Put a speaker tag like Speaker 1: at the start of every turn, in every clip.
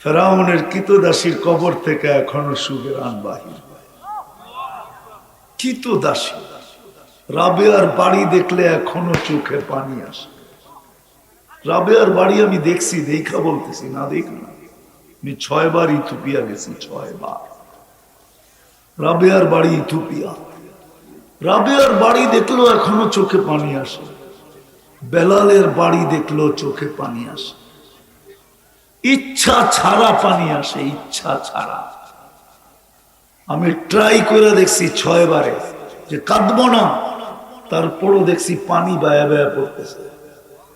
Speaker 1: ফেরাউনের কিতদাসীর কবর থেকে এখনও সুগেরান বাহির হয়। কিতদাসী, রাবেয়ার বাড়ি দেখলে এখনও চোখে পানি আসে। রাবেয়ার বাড়ি আমি দেখছি, দেখা বলতেছি, না দেখ না। আমি ছয় বার ইথুপিয়া গেছি ছয় বার রাবেয়ার বাড়ি ইথুপিয়া রাবেয়ার বাড়ি দেখল এখনও চোখে পানি আসে। বেলালের বাড়ি দেখল চোখে পানি আসে। ইচ্ছা ছাড়া পানি আসে, ইচ্ছা ছাড়া। আমি ট্রাই করে দেখছি ছয় বারে যে কাঁদবো না। তারপরও দেখছি পানি বায়া বায়া পড়তেছে।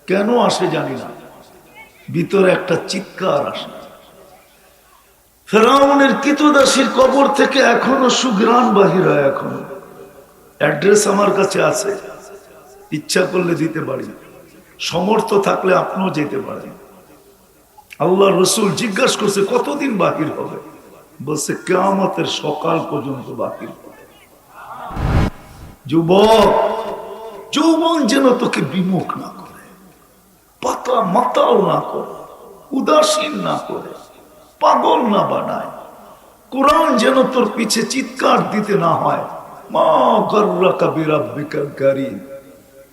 Speaker 1: কেন আসে জানি না। ভিতরে একটা চিৎকার আসে। ফেরাউনের কিতদাসীর কবর থেকে এখনও সুগ্রাণ বাহির হয় এখনও। অ্যাড্রেস আমার কাছে আছে। ইচ্ছা করলে দিতে পারি। সমর্থ থাকলে আপনিও যেতে পারেন। আল্লাহ রসুল জিজ্ঞাসা করছে, কতদিন বাহির হবে? বলছে, কেয়ামতের সকাল পর্যন্ত বাহির হবে। যুবক, যৌবন যেন তোকে বিমুখ না করে পাতা না করে, উদাসীন না করে, পাগল না বানায়। কোরআন যেন তোর পিছে চিৎকার দিতে না হয়। মা গর্রা কাবিরা বিকারী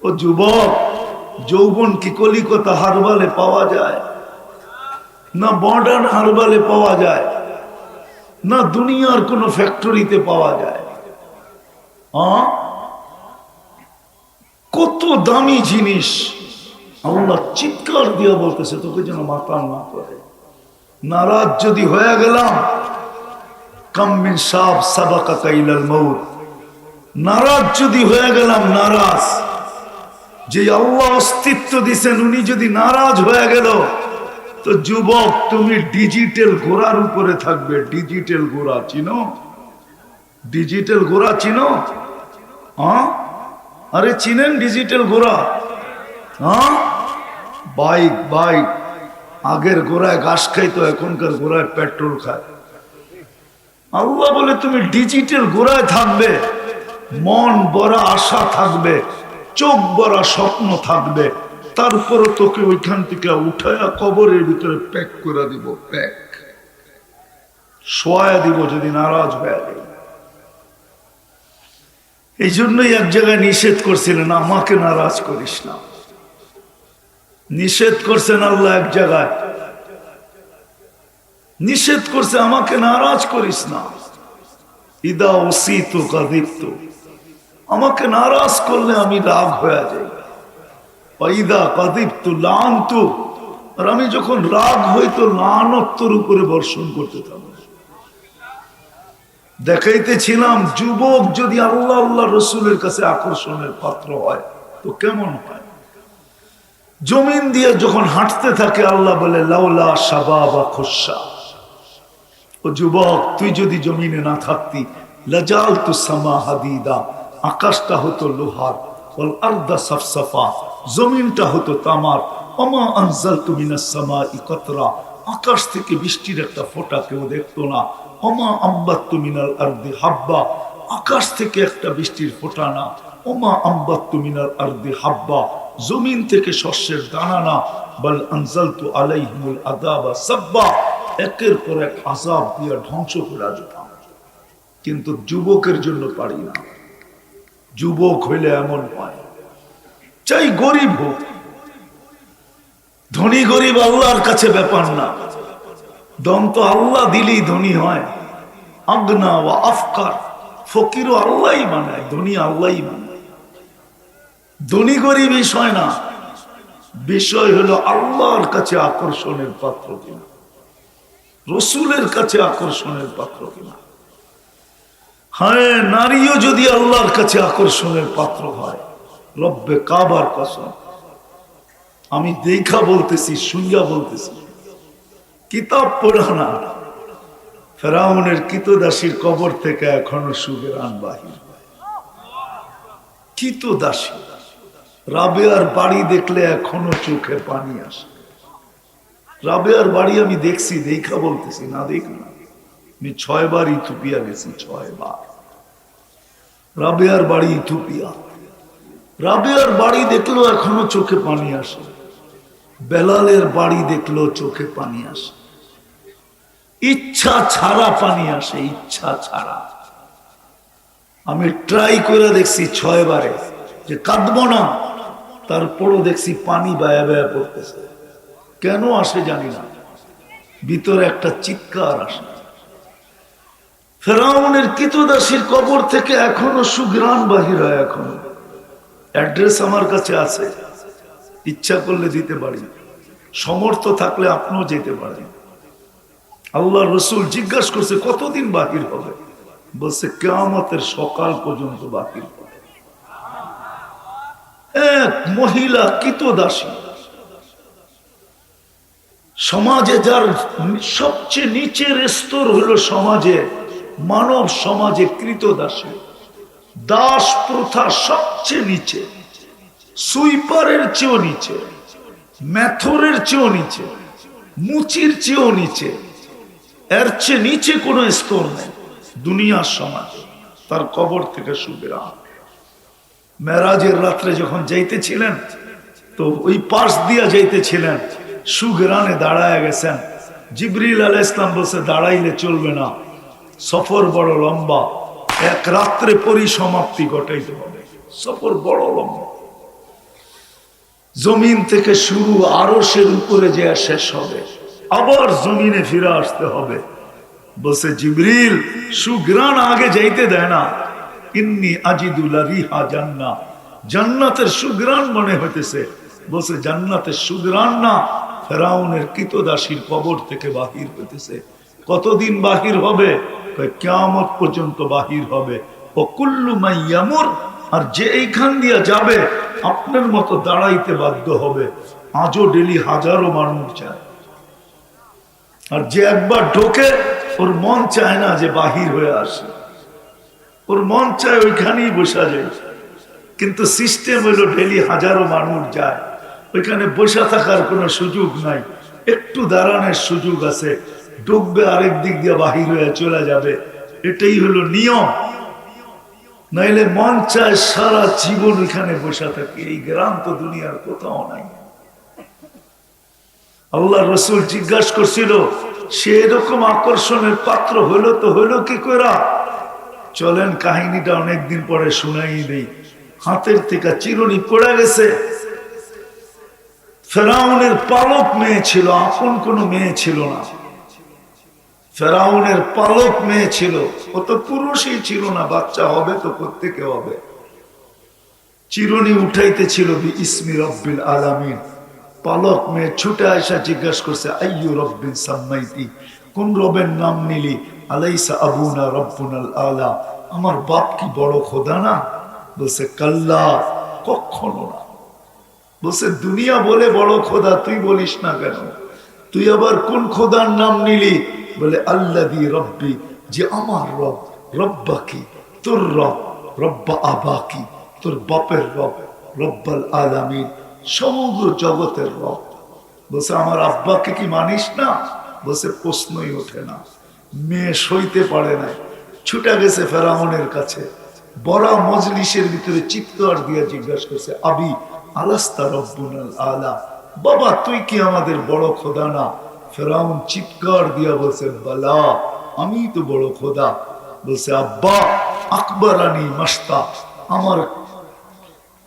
Speaker 1: ও যুবক, যৌবন কি কলিকতা হারবালে পাওয়া যায়? না মডার্ন হারবালে পাওয়া যায়, না দুনিয়ার কোনো ফ্যাক্টরিতে পাওয়া যায়? কত দামি জিনিস। আল্লাহ চিৎকার দিয়ে বলতেছে, তোকে যেন মাতাল না করে। নারাজ যদি হয়ে গেলাম কাম্মিন সাপ সাবাকা কাইলাল মৌত নারাজ যদি হয়ে গেলাম, নারাজ। যে আল্লাহ অস্তিত্ব দিছেন, উনি যদি নারাজ হয়ে গেল তো যুবক, তুমি ডিজিটাল ঘোড়ার উপরে থাকবে ডিজিটাল ঘোড়া চিনো? ডিজিটাল ঘোড়া চিনো? হ্যাঁ? আরে চিনেন ডিজিটাল ঘোড়া? হ্যাঁ? বাইক বাইক আগের ঘোড়ায় ঘাস খাইতো, এখনকার ঘোড়ায় পেট্রোল খায়। আল্লাহ বলে, তুমি ডিজিটাল ঘোড়ায় থাকবে, মন বড় আশা থাকবে, চোখ বড় স্বপ্ন থাকবে। তারপরে তোকে ওইখান থেকে উঠায়া কবরের ভিতরে প্যাক করে দিব, প্যাক। শোয়া দিব যদি নারাজ হয়ে এই জন্যই এক জায়গায় নিষেধ করছিলেন, আমাকে নারাজ করিস না। নিষেধ করছেন আল্লাহ এক জায়গায়। নিষেধ করছে, আমাকে নারাজ করিস না। ইদা অসিত কাদীপ্ত আমাকে নারাজ করলে আমি রাগ হয়ে যাই। আর আমি যখন রাগ হইতো লানত্তর উপরে বর্ষণ করতে থাকব। দেখাইতেছিলাম, যুবক যদি আল্লাহ আল্লাহ রসুলের কাছে আকর্ষণের পাত্র হয়, তো কেমন হয়? জমিন দিয়ে যখন হাঁটতে থাকে, আল্লাহ বলে, লাউলা সাবা বা খোসা ও যুবক, তুই যদি জমিনে না থাকতি লাজাল তু সামা হাদিদা, আকাশটা হতো লোহার ওল আর্দা সফসফা। জমিনটা হতো তামার। অমা আনজাল তুমিনা সামা ইকতরা আকাশ থেকে বৃষ্টির একটা ফোঁটা কেউ দেখতো না। অমা আম্বাত্তু মিনাল আর্দি হাব্বা। আকাশ থেকে একটা বৃষ্টির ফোঁটা না। ওমা আম্বাত্তু মিনাল আর্দি হাব্বা। জমিন থেকে শস্যের দানা না। বল আনজালতু আলাইহিমুল আদাবা সাব্বা। একের পর এক আজাব দিয়া ধ্বংস করা যেতাম কিন্তু যুবকের জন্য পারি না। যুবক হইলে এমন হয়। চাই গরিব হোক। ধনী গরিব আল্লাহর কাছে ব্যাপার না। দম তো আল্লাহ দিলেই ধনী হয়। আগনা ও আফকার। ফকিরও আল্লাহই বানায়, ধনী আল্লাহই বানায়। ধনী গরিব বিষয় না। বিষয় হলো আল্লাহর কাছে আকর্ষণের পাত্র কিনা। রসুলের কাছে আকর্ষণের পাত্র কিনা। হ্যাঁ নারীও যদি আল্লাহর কাছে আকর্ষণের পাত্র হয় রব্বে কাবার কসম। আমি দেখা বলতেছি, শুইয়া বলতেছি। কিতাব পড়া না। ফেরাউনের কিতদাসীর কবর থেকে এখনও সুগেরান বাহির। কিতদাসী, রাবেয়ার বাড়ি দেখলে এখনও চোখে পানি আসে। রাবেয়ার বাড়ি আমি দেখছি, দেখা বলতেছি, না দেখ না। আমি ছয় বার ইথুপিয়া গেছি ছয় বার রাবেয়ার বাড়ি ইথুপিয়া রাবেয়ার বাড়ি দেখল এখনও চোখে পানি আসে। বেলালের বাড়ি দেখল চোখে পানি আসে। ইচ্ছা ছাড়া পানি আসে, ইচ্ছা ছাড়া। আমি ট্রাই করে দেখছি ছয় বারে যে কাঁদবো না, তারপরও দেখছি পানি বায়া বায়া পড়তেছে। কেন আসে জানি না। ভিতরে একটা চিৎকার আসে। ফেরাউনের কিতদাসীর কবর থেকে এখনও সুগ্রাণ বাহির হয় এখনও। অ্যাড্রেস আমার কাছে আছে। ইচ্ছা করলে দিতে পারি। সমর্থ থাকলে আপনিও যেতে পারেন। আল্লাহ রসুল জিজ্ঞাসা করছে, কতদিন বাহির হবে? বলছে, কেয়ামতের সকাল পর্যন্ত বাহির হবে। এক মহিলা কিত দাসী সমাজে যার সবচেয়ে নিচের স্তর হলো সমাজে, মানব সমাজে কৃতদাসী। দাস প্রথা সবচেয়ে নিচে, সুইপারের চেয়েও নিচে, ম্যাথরের চেয়েও নিচে, মুচির চেয়েও নিচে। এর চেয়ে নিচে কোনো স্তর নেই দুনিয়ার সমাজে, তার কবর থেকে সুবিরাম। মেরাজের রাত্রে যখন যাইতেছিলেন, তো ওই পাশ দিয়া যাইতেছিলেন সুগরানে দাঁড়ায় গেছেন। জিবরিল আলাহ ইসলাম বলছে, দাঁড়াইলে চলবে না, সফর বড় লম্বা এক রাত্রে পরিসমাপ্তি ঘটাইতে হবে। সফর বড় লম্বা। জমিন থেকে শুরু আরসের উপরে যে শেষ হবে, আবার জমিনে ফিরে আসতে হবে। বলছে, জিবরিল সুগ্রান আগে যাইতে দেয় না। ইন্নি আজিদুল্লা রিহা জান্না। জান্নাতের সুগ্রান মনে হইতেছে। বলছে, জান্নাতের সুগ্রান না, ফেরাউনের কিতদাসীর কবর থেকে বাহির হইতেছে। কতদিন বাহির হবে? কেমন পর্যন্ত বাহির হবে। ও কুল্লু মাইয়ামুর আর যে এইখান দিয়া যাবে, আপনার মতো দাঁড়াইতে বাধ্য হবে। আজও ডেলি হাজারো মানুষ যায়। আর যে একবার ঢোকে, ওর মন চায় না যে বাহির হয়ে আসে। ওর মন চায় ওইখানেই বসা যায়। কিন্তু সিস্টেম হলো ডেলি হাজারো মানুষ যায়। ওইখানে বসে থাকার কোনো সুযোগ নাই। একটু দাঁড়ানোর সুযোগ আছে। ডুববে আরেক দিক দিয়ে বাহির হয়ে চলে যাবে। এটাই হলো নিয়ম। নাইলে মন চায় সারা জীবন ওইখানে বসে থাকে। এই গ্রাম তো দুনিয়ার কোথাও নাই। আল্লাহ রসুল জিজ্ঞাসা করছিল, সে এরকম আকর্ষণের পাত্র হলো তো হলো কি করা চলেন, কাহিনীটা অনেকদিন পরে শুনাই নেই হাতের থেকে চিরুনি পড়ে গেছে। ফেরাউনের পালক মেয়ে ছিল, আপন কোনো মেয়ে ছিল না। ফেরাউনের পালক মেয়ে ছিল। ও তো পুরুষই ছিল না, বাচ্চা হবে তো প্রত্যেকে হবে। চিরুনি উঠাইতে ছিল ইসমি রব্বিল আলামিন। পালক মেয়ে ছুটে আসা জিজ্ঞাসা করছে, আইয়ু রব্বিন সাম্মাইতি? কোন রবের নাম নিলি? আলাইসা আবুনা রব্বুনাল আলা। আমার বাপ কি বড় খোদা না? বলছে, কাল্লা, কখনো না। বলছে, দুনিয়া বলে বড় খোদা, তুই বলিস না কেন? তুই আবার কোন খোদার নাম নিলি? বলে আল্লাহ রব্বি, যে আমার রব রব্বা কি তোর রব, রব্বা আবা কি তোর বাপের রব, রব্বাল আলামিন, সমগ্র জগতের রব। বলছে, আমার আব্বাকে কি মানিস না? বলছে, প্রশ্নই ওঠে না। মেয়ে সইতে পারে না ছুটা গেছে ফেরাউনের কাছে। বড় মজলিসের ভিতরে চিৎকার দিয়ে জিজ্ঞাসা করছে, আবি, আলাস্তা রব্বুনাল আলা? বাবা, তুই কি আমাদের বড় খোদা না? ফেরাউন চিৎকার দিয়া বলছে, বালা, আমি তো বড় খোদা। বলছে, আব্বা আকবর আনি মাস্তা, আমার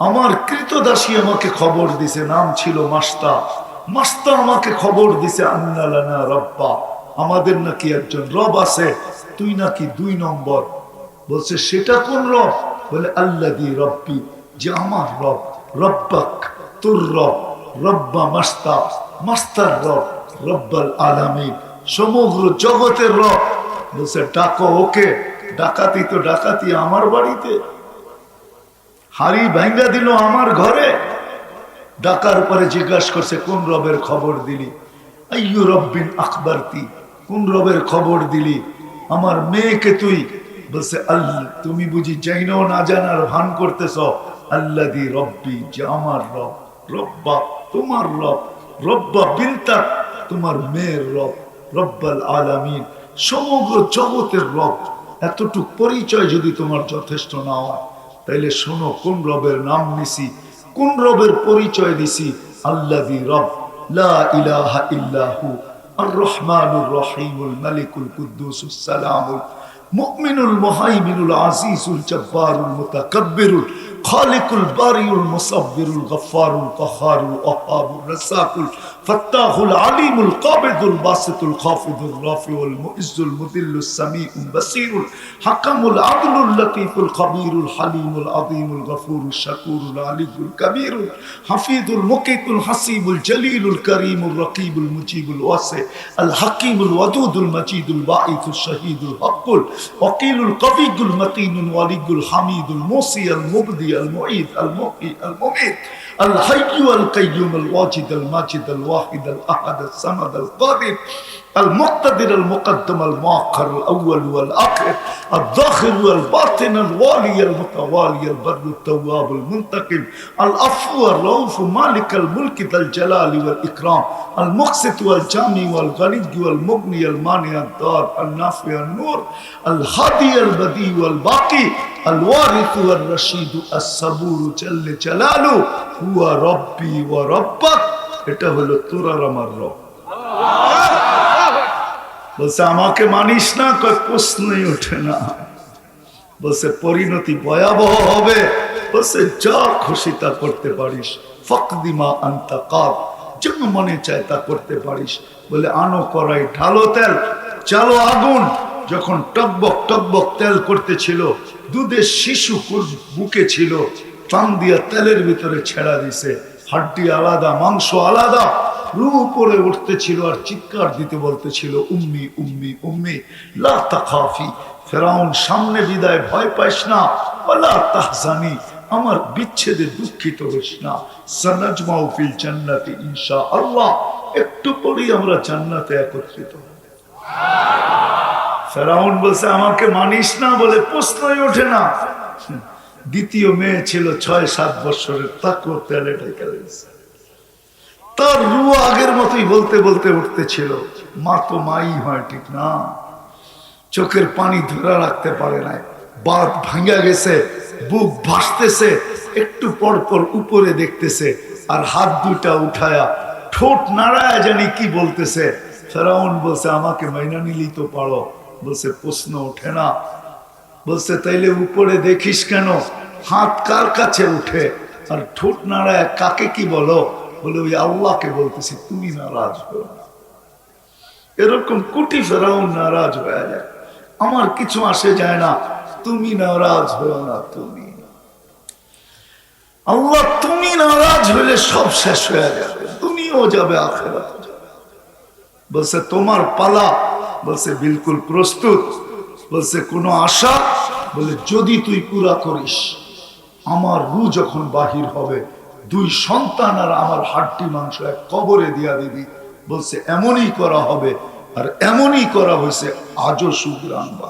Speaker 1: আমার কৃতদাসী আমাকে খবর দিছে, নাম ছিল মাস্তা। মাস্তা আমাকে খবর দিছে আন্নালানা রব্বা, আমাদের নাকি একজন রব আছে, তুই নাকি দুই নম্বর। বলছে, সেটা কোন রব? বলে আল্লাহ দি রব্বি, যে আমার রব, রব্বাক, তোর রব, রব্বা মাস্তা, মাস্তার রব। রব্বাল আলামী সমগ্র জগতের রব। বলছে, ডাকো ওকে, ডাকাতি তো ডাকাতি আমার বাড়িতে। হাড়ি ভাঙ্গা দিল আমার ঘরে। ডাকার পরে জিজ্ঞাসা করছে, কোন রবের খবর দিলি? রব্বিন কোন রবের খবর দিলি? আমার মেয়েকে তুই। বলছে, আল্লাহ, তুমি বুঝি চাইনাও না জানার ভান করতেছ? আল্লাহ রব্বি, যে আমার রব, রব্বা তোমার রব, রব্বা বিনতা তোমার মেয়ের রব, রব্বাল আলামিন, সমগ্র জগতের রব। এতটুক পরিচয় যদি তোমার যথেষ্ট না হয়, তাইলে শোনো কোন রবের নাম নিছি, কোন রবের পরিচয় দিছি? আল্লাদি রব, লা ইলাহা ইল্লাহু আর রহমানুর রহিমুল মালিকুল কুদ্দুসুস সালামুল, মুমিনুল আজিজুল জব্বারুল মুতাকাব্বিরুল, খালিকুল বারিউল মুসাব্বিরুল গফফারুল কাহারুল আহাবুর রাসাকুল ফাত্তাহুল আলিমুল কাবিদুল বাসিতুল হকুল ওয়াকিলুল কবিগুল মতিনুল ওয়ালিগুল হামিদুল الحي القيوم الواجد الماجد الواحد الأحد الصمد القادر المقتدر المقدم المؤخر الاول والاخر الظاهر والباطن الوالي المتوالي البر التواب المنتقم العفو الرؤوف مالك الملك ذا الجلال والاكرام المقسط والجامع والغني والمغني المانع الدار النافع النور الهادي البديع والباقي الوارث والرشيد الصبور جل جلاله هو ربي وربك এটা হলো তোর আর আমার রব বলছে, আমাকে মানিস না, কয় প্রশ্নই ওঠে না। বলছে, পরিণতি ভয়াবহ হবে। বলছে, যা খুশি তা করতে পারিস। ফকদিমা আন্তা কাপ যা মনে চায় তা করতে পারিস। বলে, আনো করাই ঢালো তেল, চালো আগুন। যখন টকবক টকবক তেল করতেছিল দুধের শিশু বুকে ছিল, টান দিয়া তেলের ভিতরে ছেড়া দিছে। হাড্ডি আলাদা, মাংস আলাদা রু উপরে উঠতেছিল আর চিৎকার দিতে বলতেছিল, উম্মি উম্মি উম্মি, লা তাখাফি, ফেরাউন, সামনে বিদায়, ভয় পাইস না তাহজানি, আমার বিচ্ছেদে দুঃখিত হইস না, সানাজমাউ ফিল জান্নাতি ইনশাআল্লাহ, একটু পরেই আমরা জান্নাতে একত্রিত। ফেরাউন বলছে, আমাকে মানিস না বলে প্রশ্নই ওঠে না দ্বিতীয় মেয়ে ছিল ছয়, সাত বছরের, তাকেও তেলে ঢেকে দিয়েছে তার রু আগের মতোই বলতে বলতে উঠতেছিল, মা তো মাই হয়, ঠিক না? চোখের পানি ধরে রাখতে পারে নাই। বাদ ভাঙ্গা গেছে, বুক ভাসতেছে, একটু পর পর উপরে দেখতেছে, আর হাত দুটা উঠায়া ঠোঁট নাড়ায় জানি কি বলতেছে। ফেরাউন বলছে, আমাকে মাইনা নিলি তো পারো? বলছে, প্রশ্ন ওঠে না। বলছে, তাইলে উপরে দেখিস কেন? হাত কার কাছে উঠে? আর ঠোঁট নাড়ায়, কাকে কি বলো? বলে, ওই আল্লাহকে বলতেছি, তুমি নারাজ হো এরকম কোটি ফেরাউন নারাজ হয়ে যায়। আমার কিছু আসে যায় না, তুমি নারাজ হও না, তুমি আল্লাহ, তুমি নারাজ হলে সব শেষ হয়ে যাবে তুমিও যাবে আখেরাত বলছে, তোমার পালা? বলছে, বিলকুল প্রস্তুত। বলছে, কোনো আশা? বলে, যদি তুই পুরা করিস, আমার রু যখন বাহির হবে দুই সন্তান আর আমার হাড্ডি মাংস এক কবরে দিয়া দিবি। বলছে, এমনই করা হবে আর এমনই করা হয়েছে। আজও সুগ্রাম বা